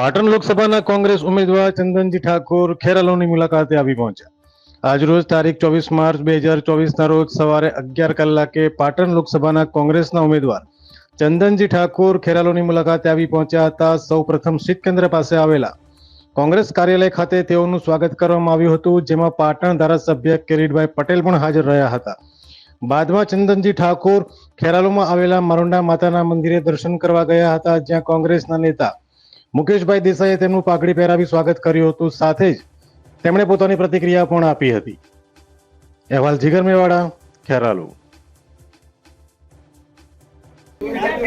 પાટણ લોકસભાના કોંગ્રેસ ઉમેદવાર ચંદનજી ઠાકોર ખેરાલોની મુલાકાતે આવી પહોંચ્યા. આજરોજ તારીખ ચોવીસ માર્ચ બે હજાર ચોવીસના રોજ સવારે અગિયાર કલાકે પાટણ લોકસભાના કોંગ્રેસના ઉમેદવાર ચંદનજી ઠાકોર ખેરાલોની મુલાકાતે આવી પહોંચ્યા હતા. સૌ પ્રથમ કેન્દ્ર પાસે આવેલા કોંગ્રેસ કાર્યાલય ખાતે તેઓનું સ્વાગત કરવામાં આવ્યું હતું, જેમાં પાટણ ધારાસભ્ય કિરીટભાઈ પટેલ પણ હાજર રહ્યા હતા. બાદમાં ચંદનજી ઠાકોર ખેરાલુમાં આવેલા મરુંડા માતાના મંદિરે દર્શન કરવા ગયા હતા, જ્યાં કોંગ્રેસના નેતા મુકેશભાઈ દેસાઈએ તેમનું પાઘડી પહેરાવી સ્વાગત કર્યું હતું. સાથે જ તેમણે પોતાની પ્રતિક્રિયા પણ આપી હતી. અહેવાલ જીગર મેવાડા ખેરાલુ.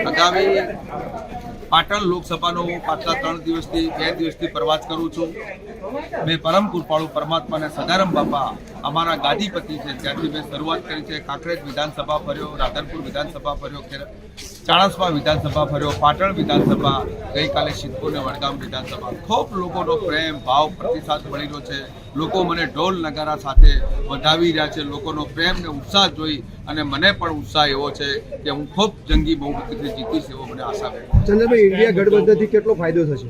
આગામી પાટણ લોકસભાનો પાછલા ત્રણ દિવસથી, બે દિવસથી પ્રવાસ કરું છું. મેં પરમ કૃપાળુ પરમાત્માને સદારામ બાપા, અમારા ગાદીપતિ છે. ત્યાંથી મેં શરૂઆત કરી છે. કાંકરેજ વિધાનસભા ફર્યો, રાધનપુર વિધાનસભા ફર્યો ચાણસ્મા વિધાનસભા ફર્યો, પાટણ વિધાનસભા, ગઈકાલે સિદ્ધપુર અને વડગામ વિધાનસભા. ખૂબ લોકોનો પ્રેમ, ભાવ, પ્રતિસાદ મળી રહ્યો છે. લોકો મને ઢોલ નગારા સાથે વધાવી રહ્યા છે. લોકોનો પ્રેમ ને ઉત્સાહ જોઈ અને મને પણ ઉત્સાહ એવો છે કે હું ખૂબ જંગી બહુમતીથી જીતીશ એવો મને આશા છે. ચંદ્રભાઈ ઇન્ડિયા ગઠબંધનથી કેટલો ફાયદો થશે?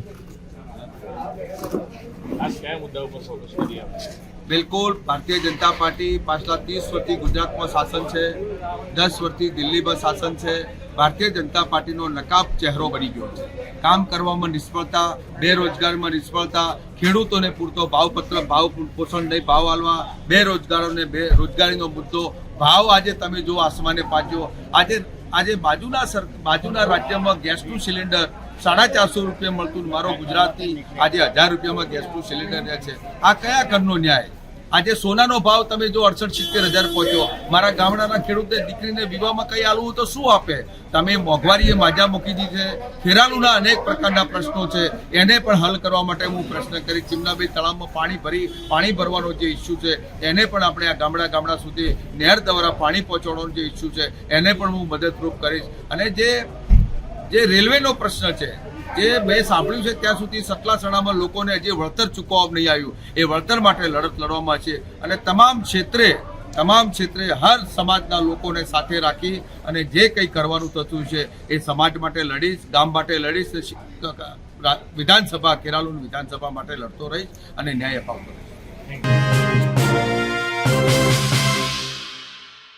બિલકુલ, ભારતીય જનતા પાર્ટી પાછલા ત્રીસ વર્ષથી ગુજરાતમાં શાસન છે, દસ વર્ષથી દિલ્હીમાં શાસન છે. ભારતીય જનતા પાર્ટીનો નકાબ ચહેરો બની ગયો છે. કામ કરવામાં નિષ્ફળતા, બેરોજગારમાં નિષ્ફળતા, ખેડૂતોને પૂરતો ભાવપત્ર, ભાવ પોષણ નહીં, ભાવ આલવા, બેરોજગારોને બે, રોજગારીનો મુદ્દો, ભાવ આજે તમે જો આસમાને પાચ્યો આજે આજે બાજુના સર, બાજુના રાજ્યમાં ગેસનું સિલિન્ડર સાડા ચારસો રૂપિયા મળતું મારો ગુજરાતી આજે હજાર રૂપિયામાં ગેસનું સિલિન્ડર રહે છે. આ કયા ઘરનો ન્યાય? આજે સોનાનો ભાવ તમે જો અડસઠ સિત્તેર હજાર પહોંચ્યો. મારા ગામડાના ખેડૂતે દીકરીને વિવાહમાં કઈ આલવું તો શું આપે? તમે મોંઘવારીએ માજા મૂકી દીધી. છે ખેરાલુના અનેક પ્રકારના પ્રશ્નો છે. એને પણ હલ કરવા માટે હું પ્રશ્ન કરી ચિમનાભાઈ તળાવમાં પાણી ભરી, પાણી ભરવાનો જે ઇસ્યુ છે, એને પણ આપણે આ ગામડા ગામડા સુધી નહેર દ્વારા પાણી પહોંચાડવાનો જે ઇસ્યુ છે, એને પણ હું મદદરૂપ કરીશ. અને જે જે રેલવેનો પ્રશ્ન છે, જે મેં સાંભળ્યું છે ત્યાં સુધી સતલાસણામાં લોકોને જે વળતર ચૂકવવા નહીં આવ્યું, એ વળતર માટે લડત લડવામાં છે. અને તમામ ક્ષેત્રે તમામ ક્ષેત્રે હર સમાજના લોકોને સાથે રાખી અને જે કંઈ કરવાનું થતું છે, એ સમાજ માટે લડીશ, ગામ માટે લડીશ વિધાનસભા, કેરાલુન વિધાનસભા માટે લડતો રહીશ અને ન્યાય અપાવતો રહીશ.